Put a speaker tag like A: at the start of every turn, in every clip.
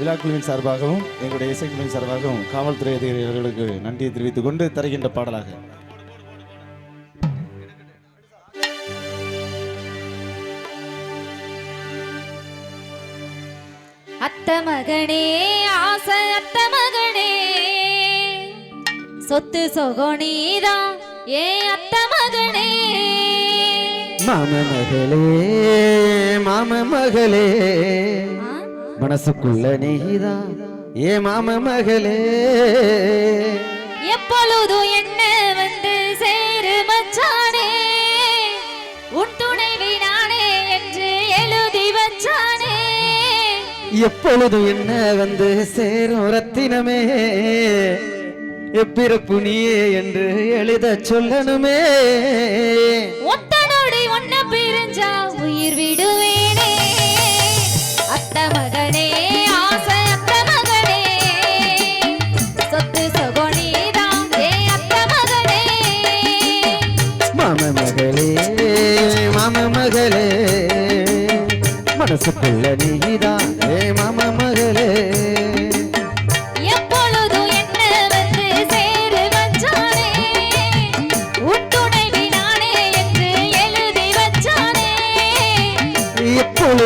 A: விழாக்குழுவின் சார்பாகவும் எங்களுடைய இசைக்குழுவின் சார்பாகவும் காவல்துறை அதிகாரிகளுக்கு நன்றியை தெரிவித்துக் கொண்டு தருகின்ற பாடலாக.
B: அத்த மகனே ஆசை அத்த மகனே சொத்து சொகோனீதான் ஏ அத்த மகனே
C: மாம மகளே மாம மகளே? மனசுக்குள்ள நீதான். ஏ மாம மகளே.
B: எப்பொழுதும் என்ன வந்து சேரு மச்சானே? உன் துணைவி நானே என்று எழுதி வச்சானே?
C: எப்பொழுதும் என்ன வந்து சேரும் ரத்தினமே? எப்பிறப்பு நீயே என்று எழுத சொல்லணுமே.
B: ஒத்தனோடி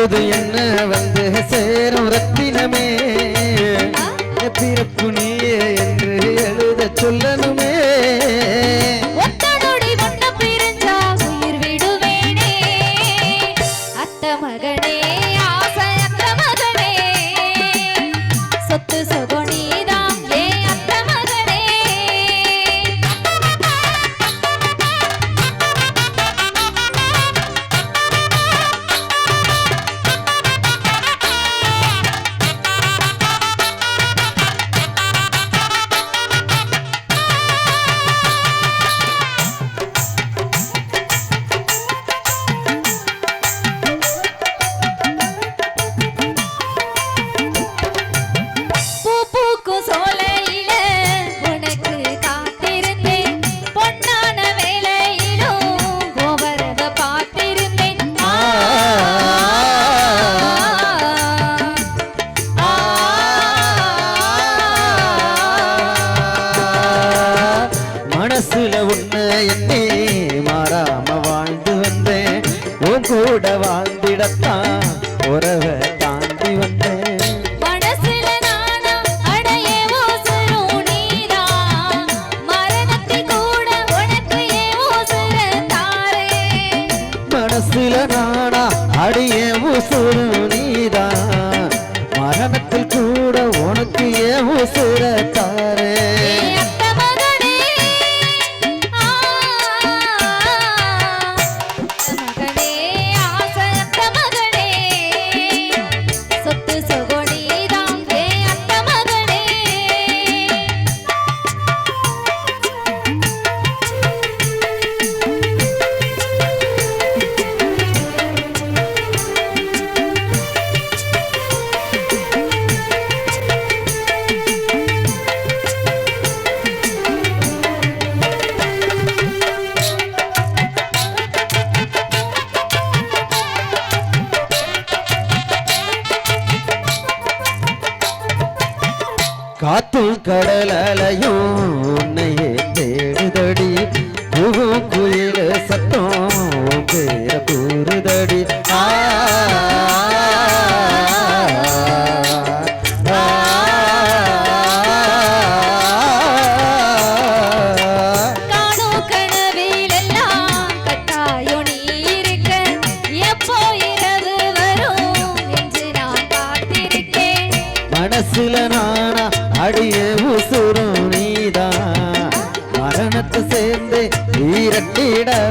C: எப்பொழுது என்ன வந்து சேரும் ரத்தினமே? பிறப்பு நீயே வாழ்ந்திடத்தான் உறவை தாண்டி வந்தேன்
B: மனசுல நானா அடைய ஓசரும்
C: காத்தும் கடல் அலையும் உன்னையே தேடுதடி. குகு குயில் சத்தம் பேர கூறுதடி ஆ, ஈரட்டிடலாம்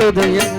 C: எப்பொழுது என்ன